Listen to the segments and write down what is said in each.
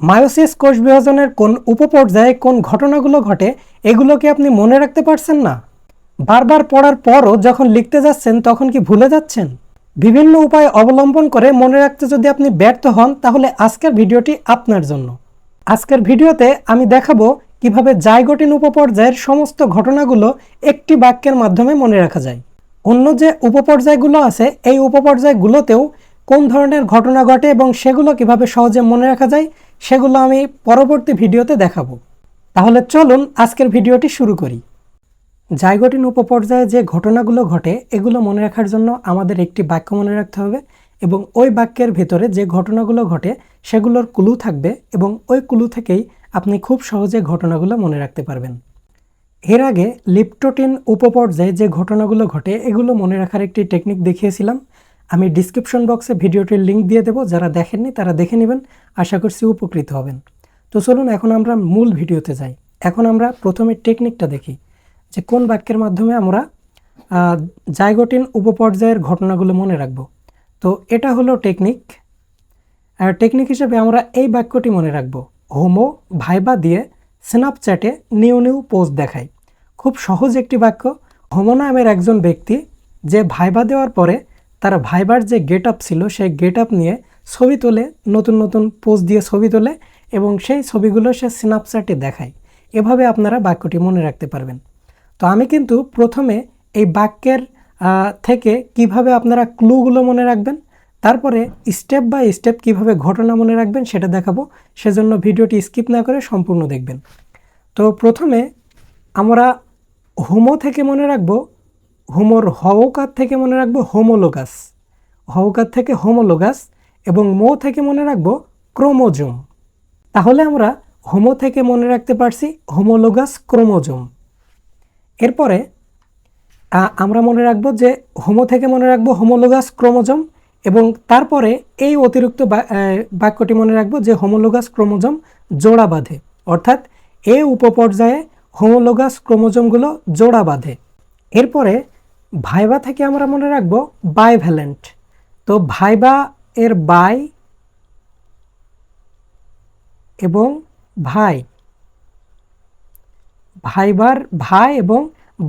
Meiosis কোষ বিভাজনের কোন উপপর্যায়ে কোন ঘটনাগুলো ঘটে, এগুলো কি আপনি মনে রাখতে পারছেন না? বারবার পড়ার পরও যখন লিখতে যাচ্ছেন, তখন কি ভুলে যাচ্ছেন? বিভিন্ন উপায় অবলম্বন করে মনে রাখতে যদি আপনি ব্যর্থ হন, তাহলে আজকের ভিডিওটি আপনার জন্য। আজকের ভিডিওতে আমি দেখাবো কীভাবে জায়গটিন উপপর্যায়ের সমস্ত ঘটনাগুলো একটি বাক্যের মাধ্যমে মনে রাখা যায়। অন্য যে উপপর্যায়গুলো আছে, এই উপপর্যায়গুলোতেও কোন ধরনের ঘটনা ঘটে এবং সেগুলো কীভাবে সহজে মনে রাখা যায় সেগুলো আমি পরবর্তী ভিডিওতে দেখাবো। তাহলে চলুন আজকের ভিডিওটি শুরু করি। জায়গটিন উপপর্যায়ে যে ঘটনাগুলো ঘটে, এগুলো মনে রাখার জন্য আমাদের একটি বাক্য মনে রাখতে হবে এবং ওই বাক্যের ভেতরে যে ঘটনাগুলো ঘটে, সেগুলোর ক্লু থাকবে এবং ওই ক্লু থেকেই আপনি খুব সহজে ঘটনাগুলো মনে রাখতে পারবেন। এর আগে লিপটোটিন উপপর্যায়ে যে ঘটনাগুলো ঘটে, এগুলো মনে রাখার একটি টেকনিক দেখিয়েছিলাম। আমি ডিসক্রিপশন বক্সে ভিডিওটির লিঙ্ক দিয়ে দেবো, যারা দেখেননি তারা দেখে নেবেন, আশা করছি উপকৃত হবেন। তো চলুন, এখন আমরা মূল ভিডিওতে যাই। এখন আমরা প্রথমে টেকনিকটা দেখি, যে কোন বাক্যের মাধ্যমে আমরা জায়গটিন উপপর্যায়ের ঘটনাগুলো মনে রাখব। তো এটা হলো টেকনিক আর টেকনিক হিসেবে আমরা এই বাক্যটি মনে রাখব, হোমো ভাইবা দিয়ে স্ন্যাপচ্যাটে নিউ নিউ পোস্ট দেখায়। খুব সহজ একটি বাক্য, হোমো নামের একজন ব্যক্তি যে ভাইবা দেওয়ার পরে তার ভাইবার যে গেট আপ ছিল, সেই গেট আপ নিয়ে ছবি তোলে, নতুন নতুন পোস্ট দিয়ে ছবি তোলে এবং সেই ছবিগুলো সে স্ন্যাপচ্যাটে দেখায়। এভাবে আপনারা বাক্যটি মনে রাখতে পারবেন। তো আমি কিন্তু প্রথমে এই বাক্যের থেকে কীভাবে আপনারা ক্লুগুলো মনে রাখবেন, তারপরে স্টেপ বাই স্টেপ কীভাবে ঘটনা মনে রাখবেন সেটা দেখাবো। সেজন্য ভিডিওটি স্কিপ না করে সম্পূর্ণ দেখবেন। তো প্রথমে আমরা হোমো থেকে মনে রাখব হোমোর হওকার থেকে মনে রাখব হোমোলোগাস। হওকার থেকে হোমোলোগাস এবং মো থেকে মনে রাখব ক্রোমোজোম। তাহলে আমরা হোমো থেকে মনে রাখতে পারছি হোমোলোগাস ক্রোমোজোম। এরপরে আমরা মনে রাখব যে হোমো থেকে মনে রাখব হোমোলোগাস ক্রোমোজোম এবং তারপরে এই অতিরিক্ত বাক্যটি মনে রাখব যে হোমোলোগাস ক্রোমোজোম জোড়া বাঁধে। অর্থাৎ এ উপপর্যায়ে হোমোলোগাস ক্রোমোজোমগুলো জোড়া বাঁধে। এরপরে ভাইবা থেকে আমরা মনে রাখব বাইভ্যালেন্ট তো ভাইবা এর বাই এবং ভাই। ভাইবার ভাই এবং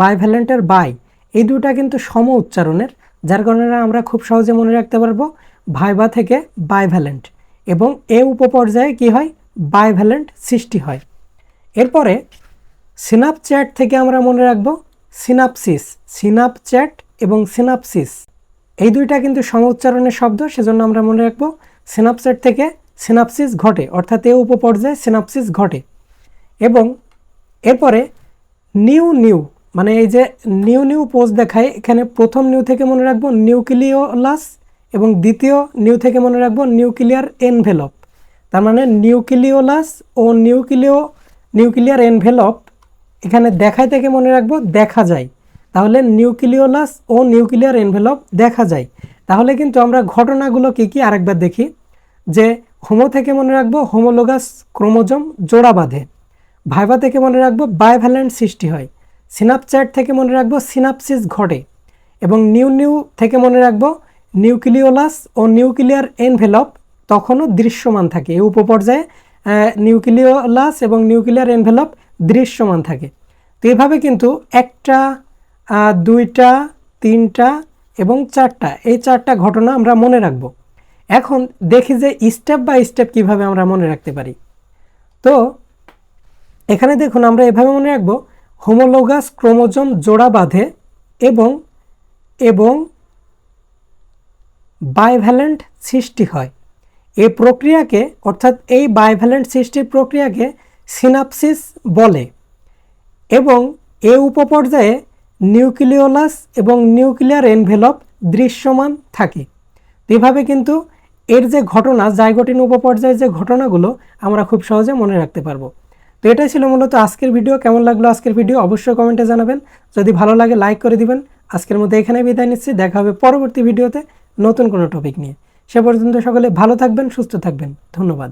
বাইভ্যালেন্টের বাই। এই দুটা কিন্তু সম উচ্চারণের, যার কারণে আমরা খুব সহজে মনে রাখতে পারব ভাইবা থেকে বাইভ্যালেন্ট এবং এ উপপর্যায়ে কি হয়? বাইভ্যালেন্ট সৃষ্টি হয়। এরপরে সিনাপচ্যাট থেকে আমরা মনে রাখব সিনাপসিস, সিনাপচ্যাট এবং সিনাপসিস। এই দুইটা কিন্তু সম উচ্চারণের শব্দ, সেজন্য আমরা মনে রাখব সিনাপচ্যাট থেকে সিনাপসিস ঘটে, অর্থাৎ এ উপপর্যায়ে সিনাপসিস ঘটে। এবং এরপরে নিউ নিউ মানে এই যে নিউ নিউ পোস্ট দেখায়, এখানে প্রথম নিউ থেকে মনে রাখব নিউক্লিওলাস এবং দ্বিতীয় নিউ থেকে মনে রাখব নিউক্লিয়ার এনভেলপ। তার মানে নিউক্লিওলাস ও নিউক্লিও নিউক্লিয়ার এনভেলপ এখানে দেখায় থেকে মনে রাখব, দেখা যায়। তাহলে নিউক্লিওলাস ও নিউক্লিয়ার এনভেলপ দেখা যায়। তাহলে কিন্তু আমরা ঘটনাগুলো কী কী আরেকবার দেখি। যে হোমো থেকে মনে রাখব, হোমোলোগাস ক্রোমোজোম জোড়া বাঁধে। ভাইবা থেকে মনে রাখব বায়োভ্যালেন্ট সৃষ্টি হয়। সিনাপচ্যাট থেকে মনে রাখব, সিনাপসিস ঘটে। এবং নিউ নিউ থেকে মনে রাখব, নিউক্লিওলাস ও নিউক্লিয়ার এনভেলপ তখনও দৃশ্যমান থাকে। এই উপপর্যায়ে নিউক্লিওলাস এবং নিউক্লিয়ার এনভেলপ দৃশ্যমান থাকে। তো এভাবে কিন্তু একটা দুইটা, তিনটা এবং চারটা, এই চারটা ঘটনা আমরা মনে রাখব। এখন দেখি যে স্টেপ বাই স্টেপ কীভাবে আমরা মনে রাখতে পারি। তো এখানে দেখুন আমরা এভাবে মনে রাখব হোমোলোগাস ক্রোমোজোম জোড়া বাঁধে এবং এবং বাইভ্যালেন্ট সৃষ্টি হয়। এই প্রক্রিয়াকে, অর্থাৎ এই বাইভ্যালেন্ট সৃষ্টির প্রক্রিয়াকে সিনাপসিস বলে এবং এ উপপর্যায়ে নিউক্লিওলাস এবং নিউক্লিয়ার এনভেলপ দৃশ্যমান থাকে। এভাবে কিন্তু এর যে ঘটনা, জাইগোটিন উপপর্যায়ের যে ঘটনাগুলো আমরা খুব সহজে মনে রাখতে পারব। তো এটাই ছিল মূলত আজকের ভিডিও। কেমন লাগল আজকের ভিডিও? অবশ্যই কমেন্টে জানাবেন। যদি ভালো লাগে, লাইক করে দিবেন। আজকের মধ্যে এখানে বিদায় নিচ্ছি। দেখা হবে পরবর্তী ভিডিওতে নতুন কোনো টপিক নিয়ে। সে পর্যন্ত সকলে ভালো থাকবেন, সুস্থ থাকবেন। ধন্যবাদ।